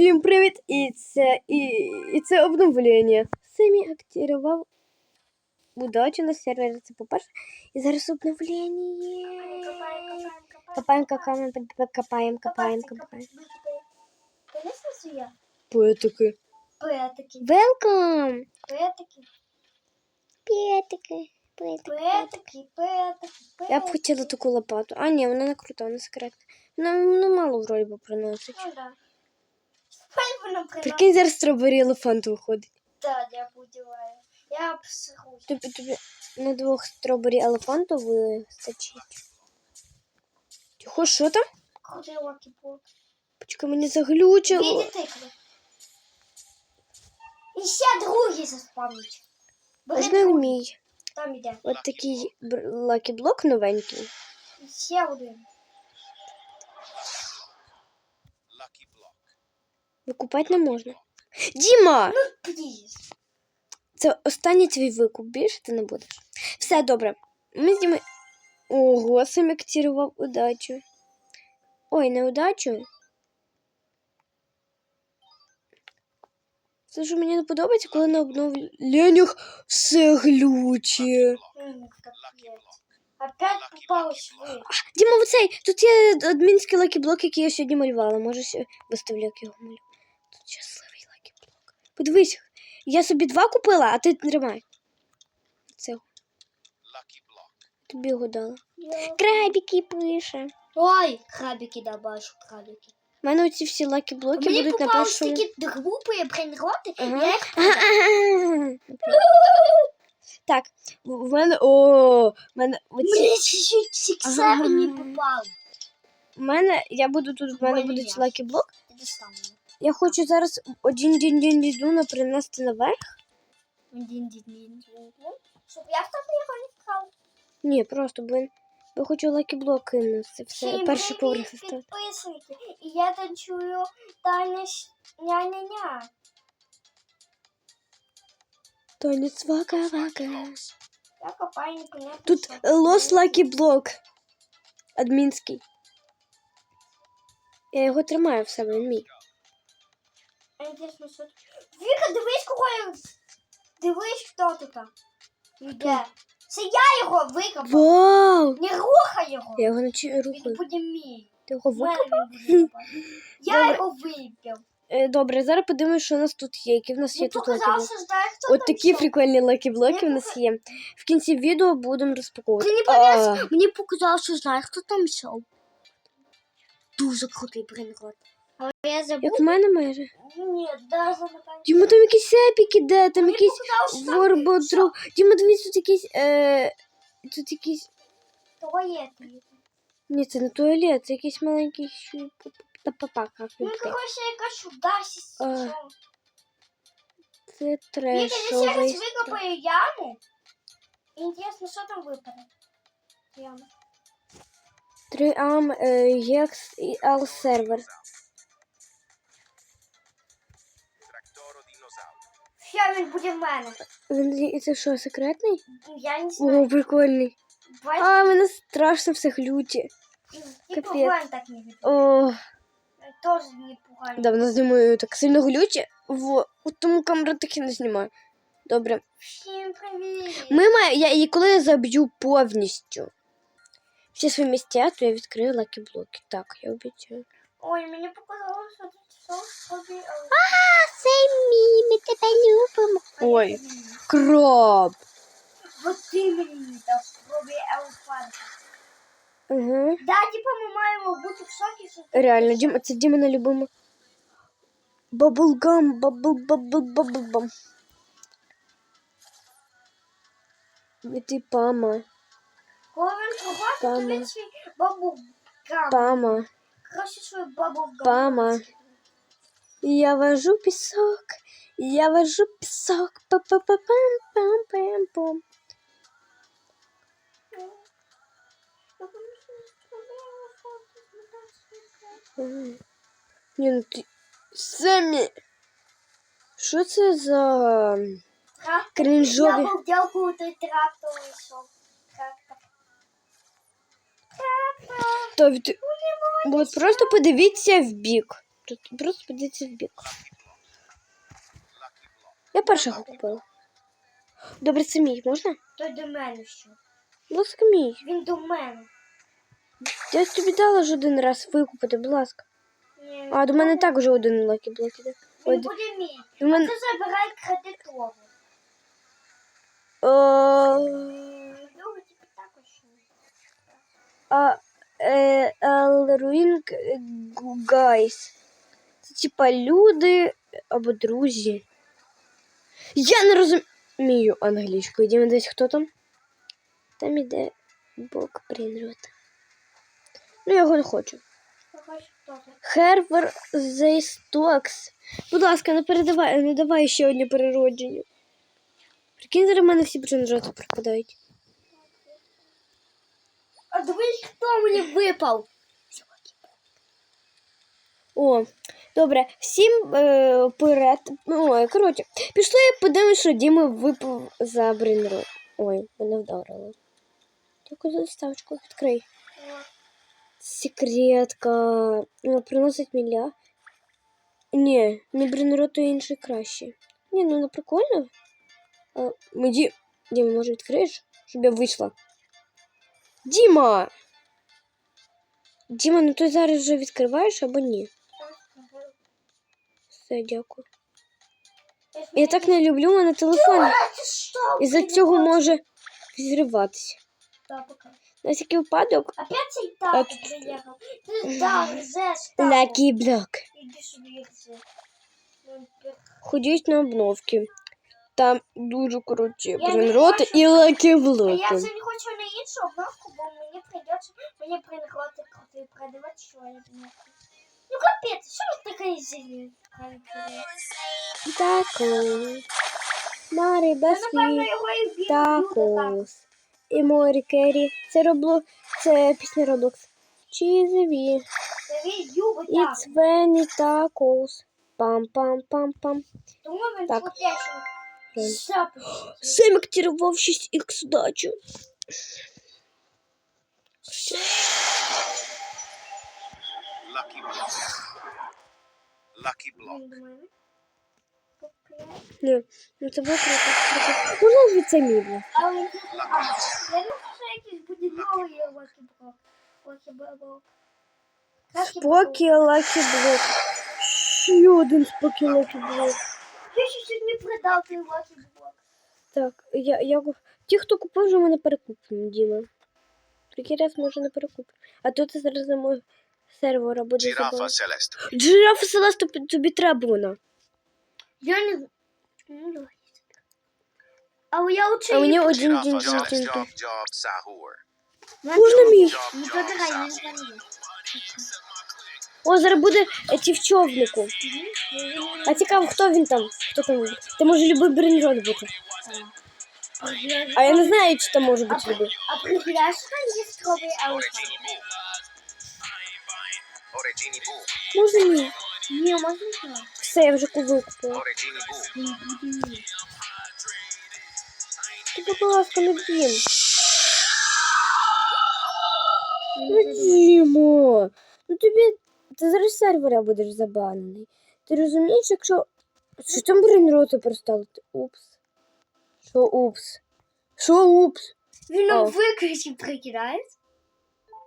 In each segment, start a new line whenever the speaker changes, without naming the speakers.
Всім привіт! І це, і, і це обновлення. Самі активував удачу на сервері, це по-перше. І зараз обновлення. Копаємо, копаємо, копаємо, копаємо, копаємо.
Конечно, я.
Петики.
Петики.
Welcome!
Петики.
Петики. Петики.
Петики. Петики.
Я б хотіла таку лопату. А, ні, вона не крута, вона секретна. Вона ну, мало вроді би приносить.
Ну да. Хай.
Прикинь, зараз стробері елефант виходить.
Да, я будіваю. Я обсихусь.
Тобі, тобі на двох стробері елефанту вистачить. Тихо, що там?
Крутий лакіблок.
Почекай, мені заглючило.
Віді тикви. І ще другий заспавнить. Другий.
мій.
Там іде.
От такий лакі-блок новенький.
І ще один.
Викупати не можна. Діма!
Ну, пліз.
Це останній твій викуп, більше ти не будеш. Все добре. Ми з Дімою... Ого, сам активував удачу. Ой, не удачу. Це що мені не подобається, коли на обновленнях все глюче.
М, капець. Опять попалась ви.
Діма, оцей, тут є адмінський лакі-блок, який я сьогодні малювала. Можеш виставляти, як його малю. Подивись, я собі два купила, а ти тримай. Це тобі його дала. Крабіки пише.
Ой, крабики добавишь, крабики.
У мене оці всі лакі-блоки
Мені
будуть на першому.
такі глупі пригоди,
Ага.
я їх.
Так, в мене. О, в мене оці.
Мені чуть-чуть сікса
Ага.
мені попав.
В мене я буду тут. В мене
Ой,
будуть
я.
лакі-блок.
Ти дістав мене.
Я хочу зараз один день день дідуна принести наверх.
Дін-дін-дін. Щоб я в тебе його не вкрав.
Ні, просто бо, бо хочу лакі-блок кинути. Все, перший поверх ставити.
підписники. І я танцюю Таня Ш- ня-ня-ня.
Танець вака-вака.
Я копаю непонятно
Тут. Лос Лакі Блок. Адмінський. Я його тримаю в себе, він мій.
Віка, дивись, кого я... Дивись, хто тут. Іде. Це я його викопав.
Вау!
Не рухай його.
Я його наче
Він буде мій.
Ти його викопав?
Я його випив.
Е, Добре, зараз подивимось, що у нас тут є. Які в нас є тут
хто
От такі прикольні лакі-блоки в нас є. В кінці відео будемо розпаковувати.
Ти не повіриш, мені показав, що знає, хто там йшов. Дуже крутий приклад. Але я забув.
Як в мене майже.
Ні, даже не.
Діма, там якийсь епік іде, там
Мені
якийсь
показав, що там
ворботру. Діма, дивись, тут якийсь. Е... Тут якийсь.
Туалет.
Ні, це не туалет, це якийсь маленький щуп. Та папа, як
Ну,
він таке.
короче, яка сюда
А,
сісла.
Це
Віка, я
трешовий.
зараз викопаю яму. Інтересно, що там випаде? Яма.
Три ам, е, і ал сервер.
Він буде в мене?
Він це що, секретний?
Я не знаю.
О, прикольний.
Бачиш,
А, мене страшно все глюче.
і
капець.
пугань так не від.
О,
Тоже не пугань.
давно знімаю так сильно глюче. Во, от тому камера так і не знімає. Добре.
Всім привіт.
Ми має, я, і коли я заб'ю повністю всі свої місця, то я відкрию лакі-блоки. Так, я обіцяю.
Ой, мені показалось, що тут все собі.
Це Ой, краб.
Вот ти мені дав спробуй елефанта.
Угу.
Да, типа ми маємо бути в шокі, що ти
Реально, Дім, це Дімина любима. Баблгам, бабл, бабл, баблбам. Іди, пама,
Коли він побачить,
Пама.
то він свій бабу гам.
пама,
Краще свою бабу гам.
пама. Я вожу пісок, Я вожу пісок. па па па пам пам пам пам Ні, ну ти... Самі. Що це за крінжові?
Я був дякую, той трактор йшов. Трактор. Трактор.
То від... От просто подивіться в бік. Просто подивіться в бік. Першого купила. Добре, це мій, можна?
Той до мене ще.
Будь ласка, мій.
Він до мене.
Я тобі дала ж один раз викупити, будь ласка.
Ні,
А до мене так вже один лакі блок іде. Ой,
Він
д-
буде мій.
до мене.
Ти забирай кредитову.
Е,
також.
А е, Elring Guys. Це типа люди або друзі. Я не розумію англійською. Діма, десь хто там? Там іде бок Брінрота. Ну, я його не хочу. Хервер Зейстокс. Будь ласка, не передавай, не давай ще одні переродження. Прикинь, зараз в мене всі брінроти пропадають.
А дивись, хто мені випав.
О, добре, всім е, вперед. Ой, коротше, пішли подивимось, що Діма випав за брінрот. Ой, мене вдарило. Дякую за доставочку, відкрий. Секретка. Ну, приносить міля. Ні, мій брінрот то інший краще. Ні, ну не прикольно. А, ми Ді... Діма, може відкриєш, щоб я вийшла. Діма! Діма, ну ти зараз вже відкриваєш або ні? Все, дякую. Я так не люблю, у мене телефон.
А, ти що?
Із-за цього може зриватися.
Так, покажи.
На всякий випадок.
Опять цей
А
так
тут-
приїхав. Ти так, зе, став.
Лакі блок.
Іди сюди, зе. Ну, ти-
Ходіть на обновки. Там дуже круті
не
бринроти
хочу.
і лакі
А
блоки.
я вже не хочу на іншу обновку, бо мені прийдеться мені принеготи крутий продавати, що я не хочу. Ну капець, що ж таке зелень?
Такос.
Напевно і.
Такос. І Морі Керрі. Це робло. Це пісня Роблокс. Чізові. І цвені такос. Пам-пам-пам-пам. Так.
Шапочки.
Сем активував 6х дачу.
Lucky block. Lucky block.
Ні, ну це було круто. круто. Можна від це мій був?
Але я думаю, що якийсь буде новий лакіблок. Лакіблок.
Спокі лакі блок. Ще один спокі лакі блок.
Я ще чуть не продав той лакіблок.
Так, я, я... Ті, хто купив, вже мене перекуплені, Діма. Який раз може не перекуплю. А тут зараз за мого сервера буде
Giraffa
забавно.
Celeste.
Жирафа Селеста тобі- треба вона.
Я не... Ну, давай. Я лучше
А мені один день
Sahur.
Можна мій?
Не
job,
не звони.
О, зараз буде е, ті в човнику. А цікаво, хто він там? Хто там? Це може любий бренрод бути. А я не знаю, чи там може бути любий.
А прихляшка є стробий
Origini
Можна ні.
Ні, можна не.
Все, я вже.
Буде ні.
Ти, будь ласка, не дім. Ну, Дімо. Ну тобі. Ти зараз сервера будеш забанений. Ти розумієш, якщо. Що там бренроти переставити? Упс. Що упс? Що упс?
Він нам викричі прикидає.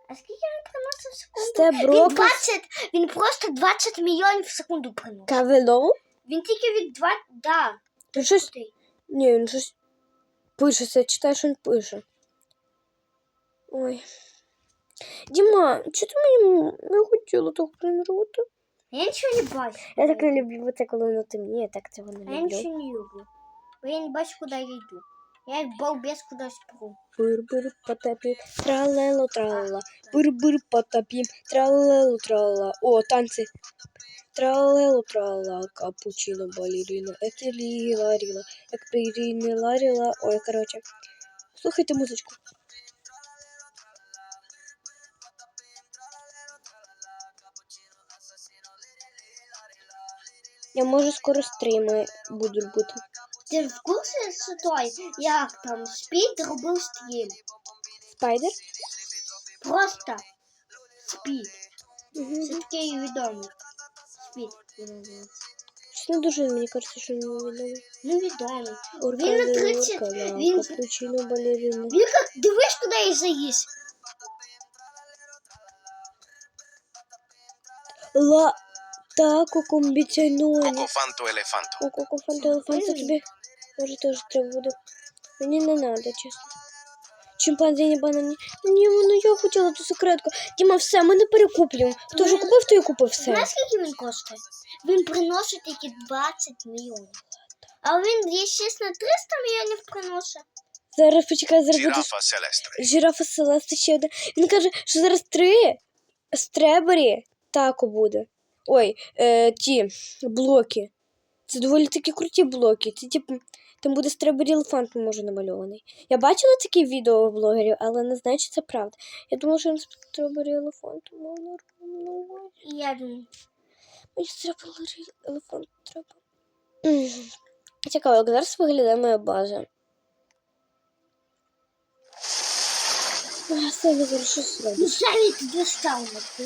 А скільки він приносить в секунду?
Степ
Він 20, він просто 20 мільйонів в секунду приносить.
Кавелоу?
Він тільки від 2, да.
Ти щось. Ні, він щось пише, це читаєш, що він пише. Ой. Діма, чого ти мені не хотіла того бренрота?
Я нічого не бачу.
Я так не люблю це, коли воно темніє, так цього не
А я нічого не люблю. Бо я не бачу, куди я йду. Я як балбес кудись пру.
Бир-бир потопім, тралело тралала, бир-бир потопім, тралело тралала. О, танці. Тралело тралала, капучино балерина, это ліла ріла, як приріни ларіла. Ой, короче. Слухайте музичку. Я можу скоро стріми будуть бути.
Ти в курсі, що той, як там Спід робив стрім?
Спайдер?
Просто Спід.
Угу.
Це такий відомий. він називається.
Щось не дуже, мені кажеться, що він відомий.
Ну відомий.
Орка,
Він на
Лілка,
30,
Ла,
він-
Капучино, балерина.
Віка, дивись, куди я заїзд.
Ла, тако, комбіціононі.
Cocofanto elefanto.
О, коко фантелефон, це тобі може теж треба буде. Мені не треба, чесно. Чимпанзині банані. Ні, ну я хотіла ту секретку. Діма, все, ми не перекуплюємо. Хто вже купив, той і купив все.
Знаєш, скільки він коштує? Він приносить тільки 20 мільйонів. А він є 6 на 300 мільйонів приносить.
Зараз почекай, зараз буде
Giraffa celestre.
жирафа Селеста ще одна. Він каже, що зараз три стребері тако буде. Ой, е, ті блоки. Це доволі такі круті блоки. Це типу, там буде елефант, може, намальований. Я бачила такі відео у блогерів, але не знаю, чи це правда. Я думала, що він стребері елефант можна намалювати.
Я думаю,
Мені елефант треба. Цікаво, як зараз виглядає моя база. Я зараз щось зроблю.
ну ставимо. Ти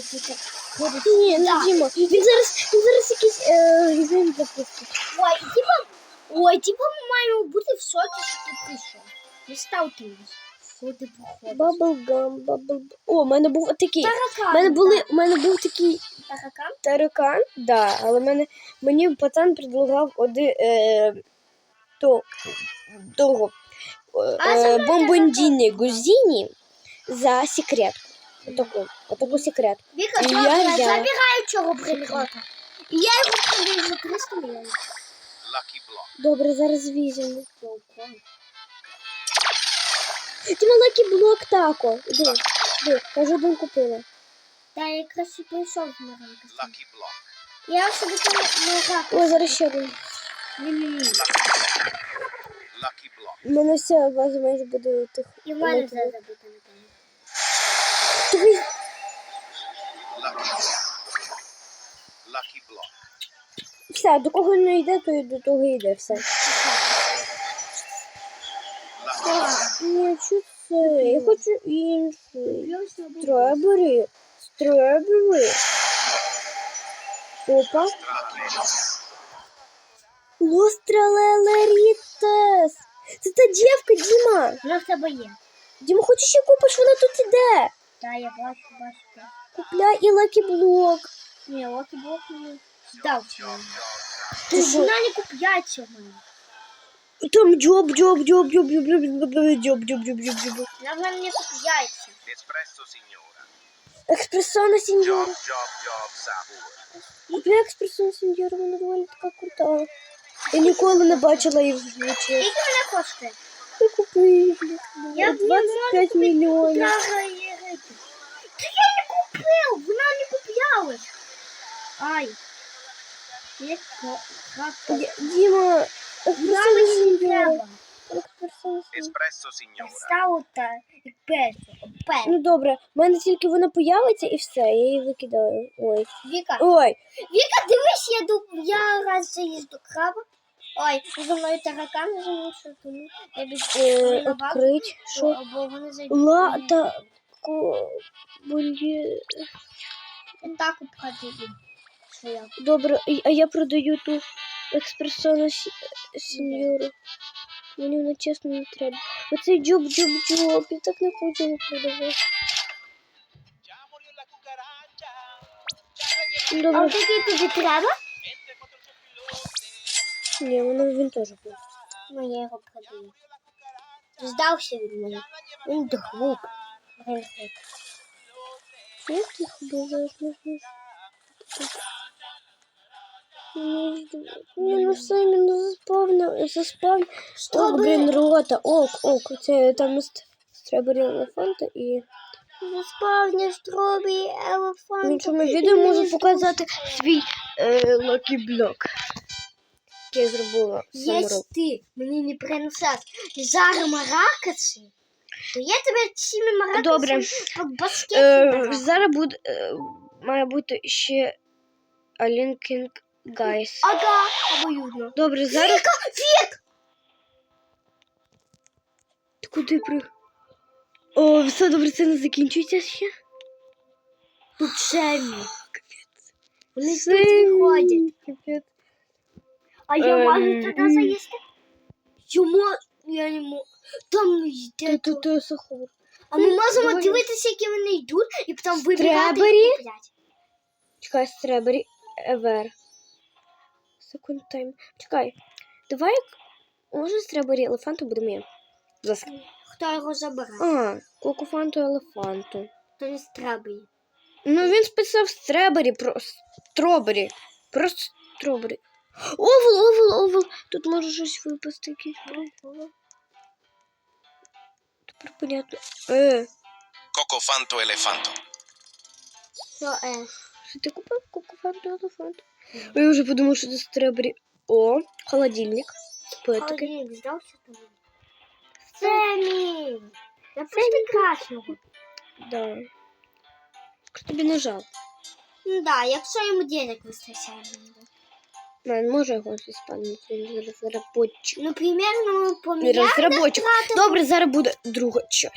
ходиш.
Ні, не. Діма. Він зараз, він зараз якийсь е, запустить.
Ой, типа, ой, типа ми маємо бути в шокі, що ти прийшов. Не ставте нас. Ходи походи.
Баблгам, бабл... О, у мене був такий. У
Таракан.
мене, були, у мене був такий
Таракан?
таракан, да, але мене, мені пацан предлагав один е, то, того
А,
е,
саме
бомбондіні гузіні за секретку. Отаку, отаку секретку.
Віка,
І
добре,
я
я
взяла.
забираю цього брикота. І я його продаю за 300 мільйонів.
Lucky block.
Добре, зараз візьмемо. Ти маленький блок тако. Іди, іди, я вже один купила.
Та я якраз і прийшов.
Lucky block.
Я собі там мага.
Ой, зараз ще один.
Ні-ні-ні.
Lucky block.
У мене вся база майже буде тих.
І в мене
block.
забито, напевно.
Block.
Все, до кого не йде, то й до того йде все. Ні, що це? Я хочу інший. Стробері. Стробері. Опа. Лостралелерітес. Це та дівка, Діма.
Вона в тебе є.
Діма, хочеш ще купиш, вона тут іде.
Та, я бачу, бачу. так.
Купляй і лакі блок.
Ні, локі блок мені здався. мені.
Ти
Ти
що?
вона не купляється в мене.
Там джоб, джоб, джоб, джоб, джоб, джоб, джоб, джоб, джоб, джоб, джоб, джоб.
Вона в мене не купляється.
Espresso signora.
Експресона
Job,
сеньора.
job, job, sahur.
Купляй експресона сеньора, вона доволі така крута. Я ніколи не бачила її вживу.
Скільки вона коштує?
Ти купи її.
Я б не
25 мільйонів.
Купив, вона не куплялась. Ай.
Діма,
мені не
сеньора.
треба. Перше. Перше.
Ну добре, в мене тільки вона появиться і все, я її викидаю. Ой.
Віка,
Ой,
Віка, дивись, я ду... я раз заїзд до краба. Ой, за мною таракан женився, тому я без
е, відкрить, що?
Або вони зайдуть.
Ла, та, ко, болі...
Так обходили. Своя.
Добре, і- а я продаю ту експресону сі- сеньору. Мені вона чесно не треба. Оцей джоб джоб джоб, я так не хочу його продавати. Ну,
А
Добре,
такий тобі треба?
ні, воно він теж був.
Ну, я його продаю. Здався від мене. Він друг.
Каких было Не, ну сами ну заспавнив, заспавнив. Що, блін, рота, ок, ок, це там треба и... і...
Заспавнив стробі
елефанта.
В
іншому відео можу показати свій е, локі-блок. Я зробила.
Єсть ти, мені не принесеш. жар маракаций я тебе цими
Добре. Е, зараз буде, е, має бути ще Алінкінг Гайс.
Ага, обоюдно.
Добре, зараз.
Віка, Вік!
Ти куди при. О, все добре, це не закінчується ще.
Тут Джемі. Вони тут
Синій,
виходять.
капець.
А я
Ем,
можу туди заїсти? Чому я не можу? Там йде.
Тут тут сахар.
А ми можемо
Давай.
дивитися, які вони йдуть, і потім вибирати і купляти.
Чекай, стребері, евер. Секунд тайм. Чекай. Давай, може, стребері елефанту будемо я. Зас...
Хто його забере?
А, кокофанту елефанту.
То не стребері.
Ну він списав стребері про стробері. Просто стробері. Овал, овал, овал. Тут може щось випасти якийсь. Прикол. Тепер понятно. Е,
Cocofanto elefanto.
Що е?
що ти купив кокофанту елефанту? А я вже подумав, що це стребері. О, холодильник. Спитки.
Холодильник здався тобі? Семі! Я просто красного.
Да. Що тобі не жалко?
Ну да, якщо йому денег вистачає.
Man, може його заспавнити, зараз.
Ну, примерно, по
Він розробочик. Добре, зараз буде друга часть.